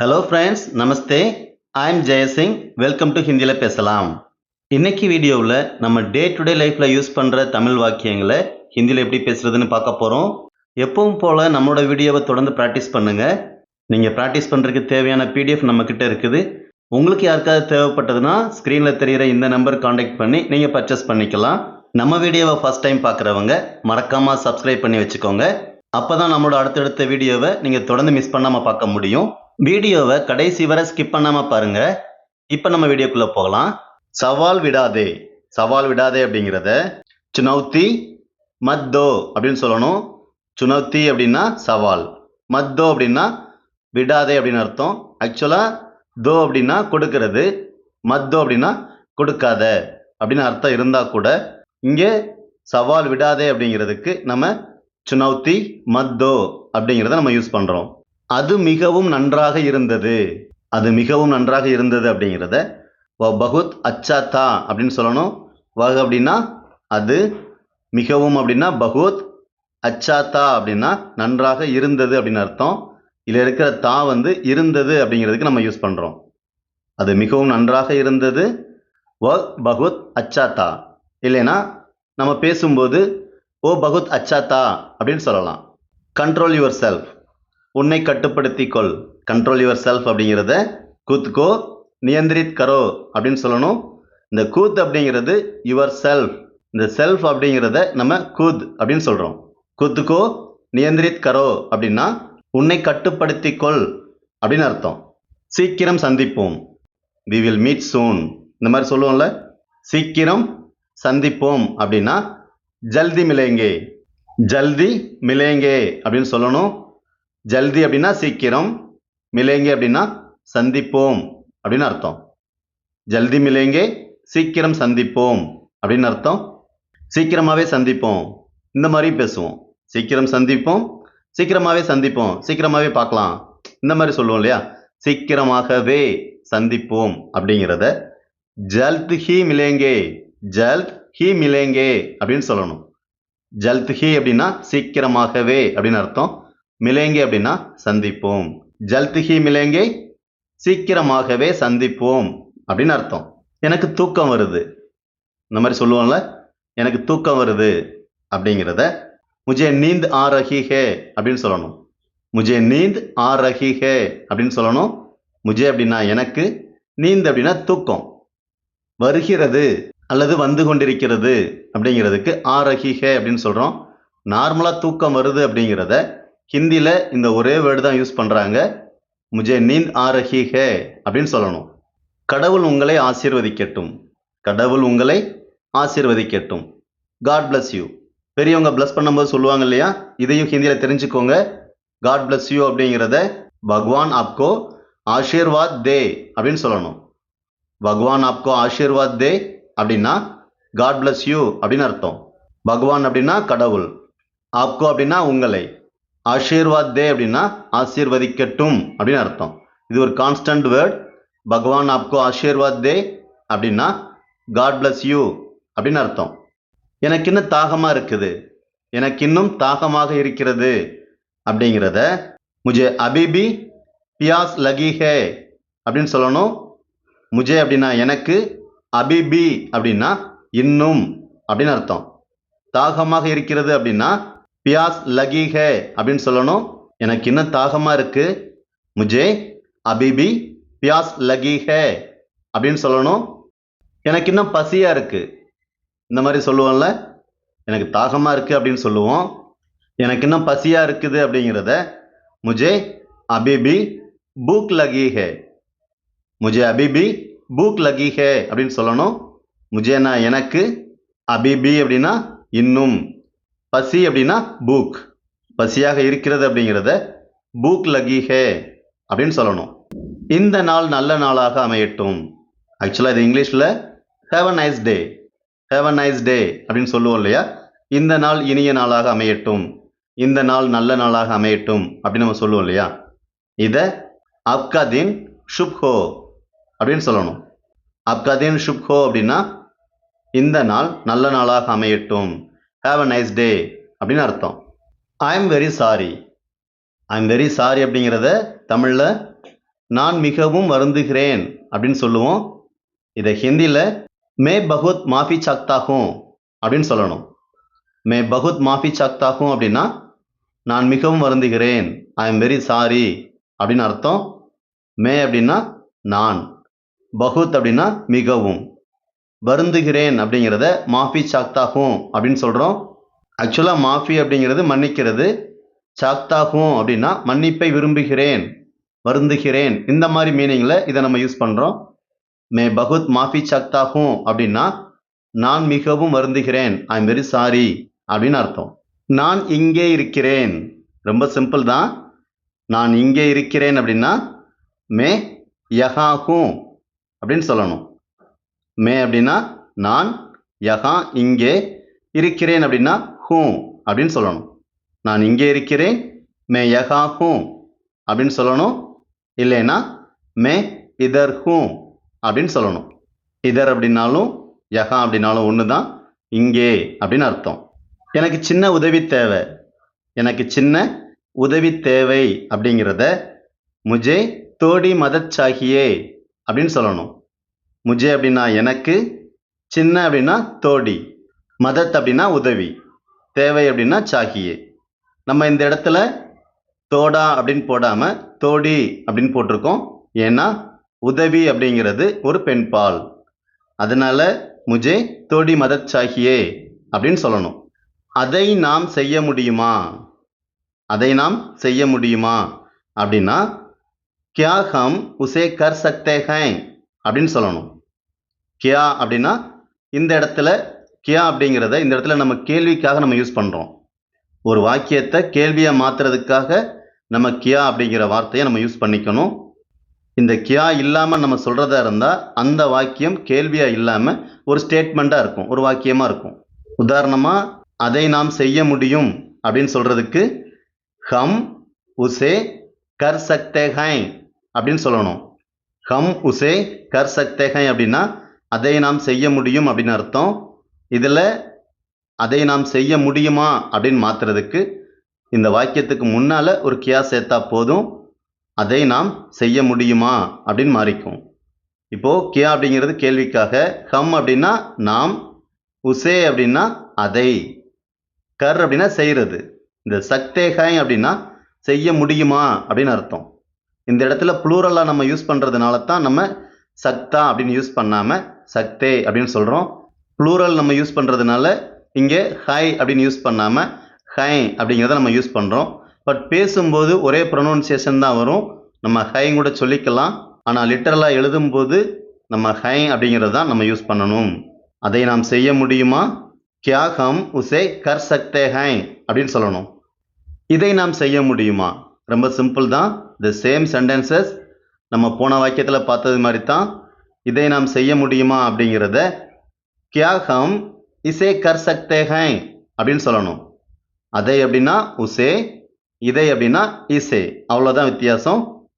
Hello friends namaste I am Jayasingh welcome to ஹிந்தியில் பேசலாம். இன்னைக்கு வீடியோவில் நம்ம டே டு டே லைஃப்பில் யூஸ் பண்ணுற தமிழ் வாக்கியங்களை ஹிந்தியில் எப்படி பேசுகிறதுன்னு பார்க்க போகிறோம் எப்பவும் போல் நம்மளோட வீடியோவை தொடர்ந்து ப்ராக்டிஸ் பண்ணுங்கள் நீங்கள் ப்ராக்டிஸ் பண்ணுறதுக்கு தேவையான பிடிஎஃப் நம்மக்கிட்ட இருக்குது. உங்களுக்கு யாருக்காவது தேவைப்பட்டதுன்னா ஸ்க்ரீனில் தெரிகிற இந்த நம்பர் காண்டாக்ட் பண்ணி நீங்கள் பர்ச்சேஸ் பண்ணிக்கலாம். நம்ம வீடியோவை ஃபஸ்ட் டைம் பார்க்குறவங்க மறக்காமல் சப்ஸ்கிரைப் பண்ணி வச்சுக்கோங்க. அப்போ தான் நம்மளோட அடுத்தடுத்த வீடியோவை நீங்கள் தொடர்ந்து மிஸ் பண்ணாமல் பார்க்க முடியும். வீடியோவை கடைசி வரை ஸ்கிப் பண்ணாமல் பாருங்க. இப்போ நம்ம வீடியோக்குள்ளே போகலாம். சவால் விடாதே. சவால் விடாதே அப்படிங்கிறத சுனௌத்தி மத்தோ அப்படின்னு சொல்லணும். சுனௌத்தி அப்படின்னா சவால். மத்தோ அப்படின்னா விடாதே அப்படின்னு அர்த்தம். ஆக்சுவலாக தோ அப்படின்னா கொடுக்கறது. மத்தோ அப்படின்னா கொடுக்காத அப்படின்னு அர்த்தம் இருந்தால் கூட இங்கே சவால் விடாதே அப்படிங்கிறதுக்கு நம்ம சுனௌத்தி மத்தோ அப்படிங்கிறத நம்ம யூஸ் பண்ணுறோம் அது மிகவும் நன்றாக இருந்தது. அது மிகவும் நன்றாக இருந்தது அப்படிங்கிறத வ பகுத் அச்சா தா அப்படின்னு சொல்லணும். வக அப்படின்னா அது மிகவும் அப்படின்னா பகுத் அச்சா தா அப்படின்னா நன்றாக இருந்தது அப்படின்னு அர்த்தம். இதில் இருக்கிற தா வந்து இருந்தது அப்படிங்கிறதுக்கு நம்ம யூஸ் பண்ணுறோம் அது மிகவும் நன்றாக இருந்தது. வ பகுத் அச்சா தா. இல்லைன்னா நம்ம பேசும்போது ஓ பகுத் அச்சா தா அப்படின்னு சொல்லலாம். Control your self. உன்னை கட்டுப்படுத்திக்கொள். கண்ட்ரோல் யுவர் செல்ஃப் அப்படிங்கிறத கூத்துக்கோ நியந்திரித் கரோ அப்படின்னு சொல்லணும். இந்த கூத் அப்படிங்கிறது யுவர் செல்ஃப் இந்த செல்ஃப் அப்படிங்கிறத நம்ம கூத் அப்படின்னு சொல்கிறோம் கூத்துக்கோ நியந்திரித் கரோ அப்படின்னா உன்னை கட்டுப்படுத்திக்கொள் அப்படின்னு அர்த்தம். சீக்கிரம் சந்திப்போம். வி வில் மீட் சூன் இந்த மாதிரி சொல்லுவோம்ல? சீக்கிரம் சந்திப்போம் அப்படின்னா ஜல்தி மிலேங்கே ஜல்தி மிலேங்கே அப்படின்னு சொல்லணும். ஜல்தி அப்படின்னா சீக்கிரம் மிலேங்கே அப்படின்னா சந்திப்போம் அப்படின்னு அர்த்தம். ஜல்தி மிலேங்கே சீக்கிரம் சந்திப்போம் அப்படின்னு அர்த்தம். சீக்கிரமாகவே சந்திப்போம். இந்த மாதிரி பேசுவோம். சீக்கிரம் சந்திப்போம் சீக்கிரமாகவே சந்திப்போம் சீக்கிரமாகவே பார்க்கலாம். இந்த மாதிரி சொல்லுவோம் இல்லையா? சீக்கிரமாகவே சந்திப்போம் அப்படிங்கிறத ஜல்த் ஹி மிலேங்கே ஜல்த் ஹி மிலேங்கே அப்படின்னு சொல்லணும். ஜல்த் ஹி அப்படின்னா சீக்கிரமாகவே அப்படின்னு அர்த்தம். மிலேங்கே அப்படின்னா சந்திப்போம். ஜல்திஹி மிலேங்கே சீக்கிரமாகவே சந்திப்போம் அப்படின்னு அர்த்தம். எனக்கு தூக்கம் வருது. இந்த மாதிரி சொல்லுவோம்ல எனக்கு தூக்கம் வருது அப்படிங்கிறத முஜே நீந்த் ஆ ரஹி ஹே அப்படின்னு சொல்லணும். முஜே நீந்த் ஆ ரஹி ஹே அப்படின்னு சொல்லணும். முஜே அப்படின்னா எனக்கு நீந்த் அப்படின்னா தூக்கம். வருகிறது அல்லது வந்து கொண்டிருக்கிறது அப்படிங்கிறதுக்கு ஆ ரஹி ஹே அப்படின்னு சொல்கிறோம் நார்மலாக தூக்கம் வருது அப்படிங்கிறத ஹிந்தியில் இந்த ஒரே வேர்டு தான் யூஸ் பண்ணுறாங்க முஜே நீந்த் ஆ ரஹி ஹே அப்படின்னு சொல்லணும். கடவுள் உங்களை ஆசீர்வதிக்கட்டும். கடவுள் உங்களை ஆசீர்வதிக்கட்டும். காட் பிளஸ் யூ பெரியவங்க பிளஸ் பண்ணும்போது சொல்லுவாங்க இல்லையா? இதையும் ஹிந்தியில் தெரிஞ்சுக்கோங்க. காட் பிளஸ் யூ அப்படிங்கிறத பகவான் ஆப்கோ ஆஷீர்வாத் தே அப்படின்னு சொல்லணும். பகவான் ஆப்கோ ஆஷீர்வாத் தே அப்படின்னா காட் பிளஸ் யூ அப்படின்னு அர்த்தம். பகவான் அப்படின்னா கடவுள். ஆப்கோ அப்படின்னா உங்களை. ஆசீர்வாத் தே அப்படின்னா ஆசீர்வதிக்கட்டும் அப்படின்னு அர்த்தம். இது ஒரு கான்ஸ்டன்ட் வேர்ட் பகவான் ஆப்கோ ஆசீர்வாத் தே அப்படின்னா காட் பிளஸ் யூ அப்படின்னு அர்த்தம். எனக்கு இன்னும் தாகமாக இருக்குது. எனக்கு இன்னும் தாகமாக இருக்கிறது அப்படிங்கிறத முஜே அபிபி பியாஸ் லகி ஹே அப்படின்னு சொல்லணும். முஜே அப்படின்னா எனக்கு அபிபி அப்படின்னா இன்னும் அப்படின்னு அர்த்தம். தாகமாக இருக்கிறது அப்படின்னா பியாஸ் லகி ஹே அப்படின்னு சொல்லணும். எனக்கு இன்னும் தாகமாக இருக்கு. முஜே அபிபி பியாஸ் லகி ஹே அப்படின்னு சொல்லணும். எனக்கு இன்னும் பசியாக இருக்கு. இந்த மாதிரி சொல்லுவோம்ல. எனக்கு தாகமாக இருக்குது அப்படின்னு சொல்லுவோம். எனக்கு இன்னும் பசியாக இருக்குது அப்படிங்கிறத முஜே அபிபி பூக் லகி ஹே. முஜே அபிபி பூக் லகி ஹே அப்படின்னு சொல்லணும். முஜேனா எனக்கு அபிபி அப்படின்னா இன்னும். பசி அப்படின்னா பூக் பசியாக இருக்கிறது அப்படிங்கிறத பூக் லகிஹே அப்படின்னு சொல்லணும். இந்த நாள் நல்ல நாளாக அமையட்டும். ஆக்சுவலாக இது இங்கிலீஷில் have a nice day have a nice day அப்படின்னு சொல்லுவோம் இல்லையா? இந்த நாள் இனிய நாளாக அமையட்டும். இந்த நாள் நல்ல நாளாக அமையட்டும் அப்படின்னு நம்ம சொல்லுவோம் இல்லையா? இதை அப்கா தின் ஹோ அப்படின்னு சொல்லணும். அப்கா தின் ஹோ அப்படின்னா இந்த நாள் நல்ல நாளாக அமையட்டும். ஹாவ் அ நைஸ் டே அப்படின்னு அர்த்தம். I am very sorry I am very sorry அப்படிங்கிறத தமிழில் நான் மிகவும் வருந்துகிறேன் அப்படின்னு சொல்லுவோம். இதை ஹிந்தியில் மே பகுத் மாஃபி சாக்தாகும் அப்படின்னு சொல்லணும். மே பகுத் மாஃபி சாக்தாகும் அப்படின்னா நான் மிகவும் வருந்துகிறேன். ஐ எம் வெரி சாரி அப்படின்னு அர்த்தம். மே அப்படின்னா நான். பகுத் அப்படின்னா மிகவும். வருந்துகிறேன் அப்படிங்கிறத மாஃபி சாக்தாகும் அப்படின்னு சொல்கிறோம் ஆக்சுவலாக மாஃபி அப்படிங்கிறது மன்னிக்கிறது. சாக்தாகும் அப்படின்னா மன்னிப்பை விரும்புகிறேன் வருந்துகிறேன். இந்த மாதிரி மீனிங்கில் இதை நம்ம யூஸ் பண்ணுறோம் மே பகுத் மாஃபி சாக்தாகும் அப்படின்னா நான் மிகவும் வருந்துகிறேன் ஐ எம் வெரி சாரி அப்படின்னு அர்த்தம். நான் இங்கே இருக்கிறேன். ரொம்ப சிம்பிள் தான். நான் இங்கே இருக்கிறேன் அப்படின்னா மே யகாகும் அப்படின்னு சொல்லணும். மே அப்படின்னா நான் யகா இங்கே இருக்கிறேன் அப்படின்னா ஹூ அப்படின்னு சொல்லணும். நான் இங்கே இருக்கிறேன் மே யகா ஹூ அப்படின்னு சொல்லணும். இல்லைன்னா மே இதர் ஹூ அப்படின்னு சொல்லணும். இதர் அப்படின்னாலும் யகா அப்படின்னாலும் ஒன்று தான் இங்கே அப்படின்னு அர்த்தம். எனக்கு சின்ன உதவி தேவை. எனக்கு சின்ன உதவி தேவை அப்படிங்கிறத முஜே தோடி மதச்சாகியே அப்படின்னு சொல்லணும். முஜே அப்படின்னா எனக்கு சின்ன அப்படின்னா தோடி மதத் அப்படின்னா உதவி தேவை அப்படின்னா சாகியே. நம்ம இந்த இடத்துல தோடா அப்படின்னு போடாமல் தோடி அப்படின்னு போட்டிருக்கோம். ஏன்னா உதவி அப்படிங்கிறது ஒரு பெண்பால். அதனால முஜே தோடி மதத் சாகியே அப்படின்னு சொல்லணும். அதை நாம் செய்ய முடியுமா? அதை நாம் செய்ய முடியுமா? அப்படின்னா கியா ஹம் உசே கர் சக்தே அப்படின்னு சொல்லணும். கியா அப்படின்னா இந்த இடத்துல கியா அப்படிங்கிறத இந்த இடத்துல நம்ம கேள்விக்காக நம்ம யூஸ் பண்ணுறோம் ஒரு வாக்கியத்தை கேள்வியாக மாற்றுறதுக்காக நம்ம கியா அப்படிங்கிற வார்த்தையை நம்ம யூஸ் பண்ணிக்கணும். இந்த கியா இல்லாமல் நம்ம சொல்கிறதா இருந்தால் அந்த வாக்கியம் கேள்வியாக இல்லாமல் ஒரு ஸ்டேட்மெண்ட்டாக இருக்கும் ஒரு வாக்கியமாக இருக்கும். உதாரணமாக அதை நாம் செய்ய முடியும் அப்படின்னு சொல்கிறதுக்கு ஹம் உசே கர் சக்தே ஹை அப்படின்னு சொல்லணும். கம் உசே கர் சக்தேஹை அப்படின்னா அதை நாம் செய்ய முடியும் அப்படின்னு அர்த்தம். இதில் அதை நாம் செய்ய முடியுமா அப்படின்னு மாற்றுறதுக்கு இந்த வாக்கியத்துக்கு முன்னால் ஒரு கியா சேர்த்தா போதும். அதை நாம் செய்ய முடியுமா அப்படின்னு மாறிக்கும். இப்போது கியா அப்படிங்கிறது கேள்விக்காக ஹம் அப்படின்னா நாம் உசே அப்படின்னா அதை கர் அப்படின்னா செய்கிறது இந்த சக்தேகாய் அப்படின்னா செய்ய முடியுமா அப்படின்னு அர்த்தம். இந்த இடத்துல ப்ளூரலாக நம்ம யூஸ் பண்ணுறதுனால தான் நம்ம சக்தா அப்படின்னு யூஸ் பண்ணாமல் சக்தே அப்படின்னு சொல்கிறோம் ப்ளூரல் நம்ம யூஸ் பண்ணுறதுனால இங்கே ஹை அப்படின்னு யூஸ் பண்ணாமல் ஹை அப்படிங்கிறத நம்ம யூஸ் பண்ணுறோம் பட் பேசும்போது ஒரே ப்ரொனவுன்சியேஷன் தான் வரும். நம்ம ஹைங் கூட சொல்லிக்கலாம். ஆனால் லிட்டரலாக எழுதும்போது நம்ம ஹை அப்படிங்கிறது தான் நம்ம யூஸ் பண்ணணும். அதை நாம் செய்ய முடியுமா? கியா ஹம் உசே கர் சக்தே ஹை அப்படின்னு சொல்லணும். இதை நாம் செய்ய முடியுமா? ரொம்ப சிம்பிள் தான். த சேம் சென்டென்சஸ் நம்ம போன வாக்கியத்தில் பார்த்தது மாதிரி தான் இதை நாம் செய்ய முடியுமா அப்படிங்கிறத கியா ஹம் இசே கர் சக்தே ஹை அப்படின்னு சொல்லணும். அதை அப்படின்னா உசே இதை அப்படின்னா இசே அவ்வளோதான் வித்தியாசம்.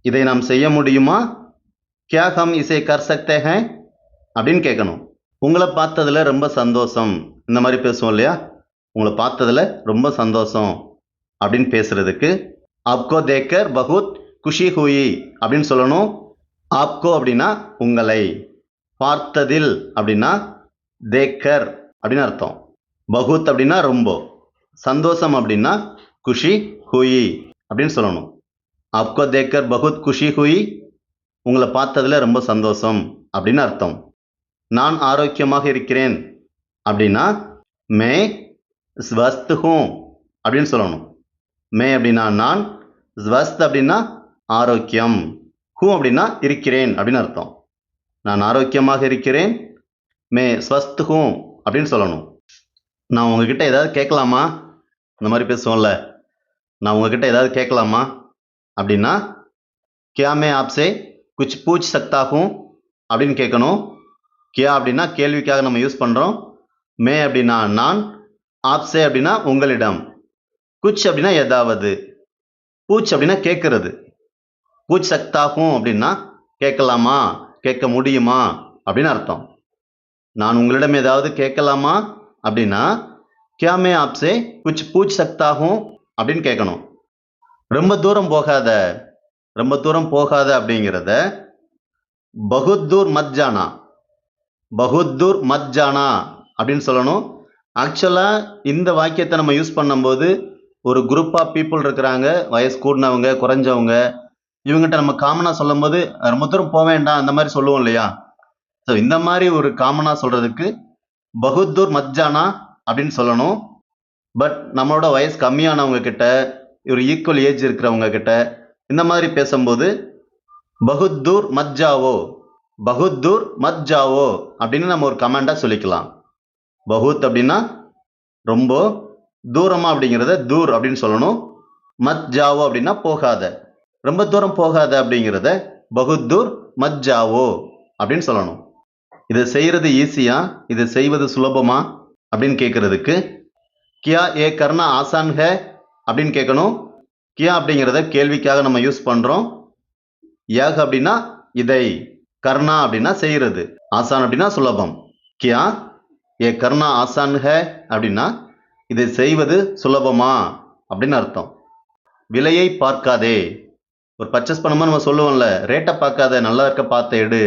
இதை நாம் செய்ய முடியுமா? கியா ஹம் இசே கர் சக்தே ஹை அப்படின்னு கேட்கணும். உங்களை பார்த்ததில் ரொம்ப சந்தோஷம். இந்த மாதிரி பேசுவோம் இல்லையா? உங்களை பார்த்ததில் ரொம்ப சந்தோஷம் அப்படின்னு பேசுகிறதுக்கு ஆப்கோ தேக்கர் பகுத் குஷி ஹூயி அப்படின்னு சொல்லணும். ஆப்கோ அப்படின்னா உங்களை. பார்த்ததில் அப்படின்னா தேக்கர் அப்படின்னு அர்த்தம். பகுத் அப்படின்னா ரொம்ப. சந்தோஷம் அப்படின்னா குஷி ஹூயி அப்படின்னு சொல்லணும். ஆப்கோ தேக்கர் பகுத் குஷி ஹூயி உங்களை பார்த்ததில் ரொம்ப சந்தோஷம் அப்படின்னு அர்த்தம். நான் ஆரோக்கியமாக இருக்கிறேன் அப்படின்னா மே ஸ்வஸ்த் ஹூம் அப்படின்னு சொல்லணும். மே அப்படின்னா நான் ஸ்வஸ்த் அப்படின்னா ஆரோக்கியம் ஹூ அப்படின்னா இருக்கிறேன் அப்படின்னு அர்த்தம். நான் ஆரோக்கியமாக இருக்கிறேன் மே ஸ்வஸ்த் ஹூ அப்படின்னு சொல்லணும். நான் உங்ககிட்ட ஏதாவது கேட்கலாமா? இந்த மாதிரி பேசுவோம்ல. நான் உங்ககிட்ட ஏதாவது கேட்கலாமா? அப்படின்னா கியா மே ஆப்சே குச் பூச் சக்தாகும் அப்படின்னு கேட்கணும். கியா அப்படின்னா கேள்விக்காக நம்ம யூஸ் பண்ணுறோம் மே அப்படின்னா நான் ஆப்சே அப்படின்னா உங்களிடம். குச் அப்படின்னா ஏதாவது. பூச் அப்படின்னா கேட்கறது. பூச் சக்தாகும் அப்படின்னா கேட்கலாமா? கேட்க முடியுமா? அப்படின்னு அர்த்தம். நான் உங்களிடம் ஏதாவது கேட்கலாமா? அப்படின்னா கியாமே ஆப்ஸே குச் பூச் சக்தாகும் அப்படின்னு கேட்கணும். ரொம்ப தூரம் போகாத ரொம்ப தூரம் போகாத அப்படிங்கிறத பகுத்தூர் மத்ஜானா பகுத்தூர் மத்ஜானா அப்படின்னு சொல்லணும். ஆக்சுவலாக இந்த வாக்கியத்தை நம்ம யூஸ் பண்ணும்போது ஒரு குரூப் ஆஃப் பீப்புள் இருக்கிறாங்க வயசு கூடினவங்க குறைஞ்சவங்க. இவங்ககிட்ட நம்ம காமனாக சொல்லும்போது ரொம்ப தூரம் போக வேண்டாம் அந்த மாதிரி சொல்லுவோம் இல்லையா? ஸோ இந்த மாதிரி ஒரு காமனாக சொல்கிறதுக்கு பகுத்தூர் மத்ஜானா? அப்படின்னு சொல்லணும். பட் நம்மளோட வயசு கம்மியானவங்க கிட்ட ஒரு ஈக்குவல் ஏஜ் இருக்கிறவங்க கிட்ட இந்த மாதிரி பேசும்போது பகுத்தூர் மத்ஜாவோ? பகுத்தூர் மத்ஜாவோ? அப்படின்னு நம்ம ஒரு கமெண்டாக சொல்லிக்கலாம். பகுத் அப்படின்னா ரொம்ப தூரமா அப்படிங்கிறத தூர் அப்படின்னு சொல்லணும். மத் ஜாவோ அப்படின்னா போகாத. ரொம்ப தூரம் போகாத அப்படிங்கிறத பகுத்தூர் மத் ஜாவோ அப்படின்னு சொல்லணும். இதை செய்கிறது ஈஸியா இதை செய்வது சுலபமா? அப்படின்னு கேட்கறதுக்கு கியா ஏ கர்ணா ஆசான் ஹே அப்படின்னு கேட்கணும் கியா அப்படிங்கிறத கேள்விக்காக நம்ம யூஸ் பண்ணுறோம் ஏக அப்படின்னா இதை கர்ணா அப்படின்னா செய்கிறது ஆசான் அப்படின்னா சுலபம். கியா ஏ கர்ணா ஆசான் ஹே அப்படின்னா இதை செய்வது சுலபமா? அப்படின்னு அர்த்தம். விலையை பார்க்காதே. ஒரு பர்ச்சேஸ் பண்ணும்போது நம்ம சொல்லுவோம்ல ரேட்டை பார்க்காத நல்லா இருக்க பார்த்த எடு.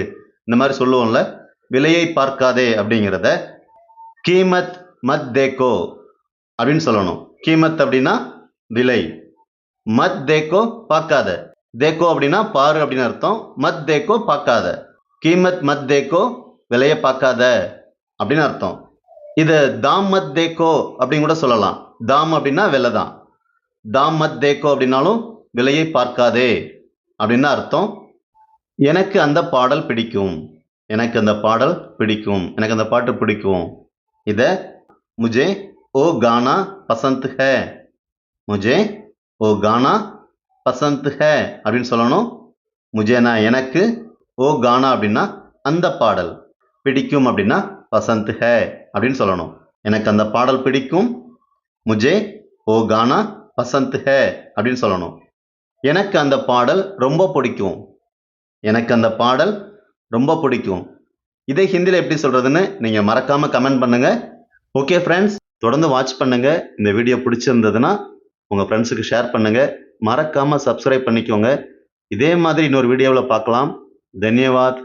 இந்த மாதிரி சொல்லுவோம்ல விலையை பார்க்காதே அப்படிங்கிறத கீமத் மத் தேக்கோ அப்படின்னு சொல்லணும். கீமத் அப்படின்னா விலை. மத் தேக்கோ பார்க்காத. தேக்கோ அப்படின்னா பாரு அப்படின்னு அர்த்தம். மத் தேக்கோ பார்க்காத. கீமத் மத் தேக்கோ விலையை பார்க்காத அப்படின்னு அர்த்தம். இது தாம் மத் தேக்கோ அப்படின்னு கூட சொல்லலாம். தாம் அப்படின்னா விலை தான் தாம் மத் தேக்கோ அப்படின்னாலும் விலையை பார்க்காதே அப்படின்னு அர்த்தம். எனக்கு அந்த பாடல் பிடிக்கும். எனக்கு அந்த பாடல் பிடிக்கும். எனக்கு அந்த பாட்டு பிடிக்கும். இதை முஜே ஓ கானா பசந்த் ஹே. முஜே ஓ கானா பசந்த் ஹே அப்படின்னு சொல்லணும். முஜேனா எனக்கு ஓ கானா அப்படின்னா அந்த பாடல். பிடிக்கும் அப்படின்னா பசந்த் ஹே அப்படின்னு சொல்லணும். எனக்கு அந்த பாடல் பிடிக்கும். முஜே ஓ கானா பசந்த் ஹே அப்படின்னு சொல்லணும். எனக்கு அந்த பாடல் ரொம்ப பிடிக்கும். எனக்கு அந்த பாடல் ரொம்ப பிடிக்கும். இதே ஹிந்தியில் எப்படி சொல்கிறதுன்னு நீங்கள் மறக்காமல் கமெண்ட் பண்ணுங்கள் ஓகே ஃப்ரெண்ட்ஸ் தொடர்ந்து வாட்ச் பண்ணுங்கள் இந்த வீடியோ பிடிச்சிருந்ததுன்னா உங்கள் ஃப்ரெண்ட்ஸுக்கு ஷேர் பண்ணுங்கள் மறக்காமல் சப்ஸ்கிரைப் பண்ணிக்கோங்க. இதே மாதிரி இன்னொரு வீடியோவில் பார்க்கலாம். தன்யவாத்.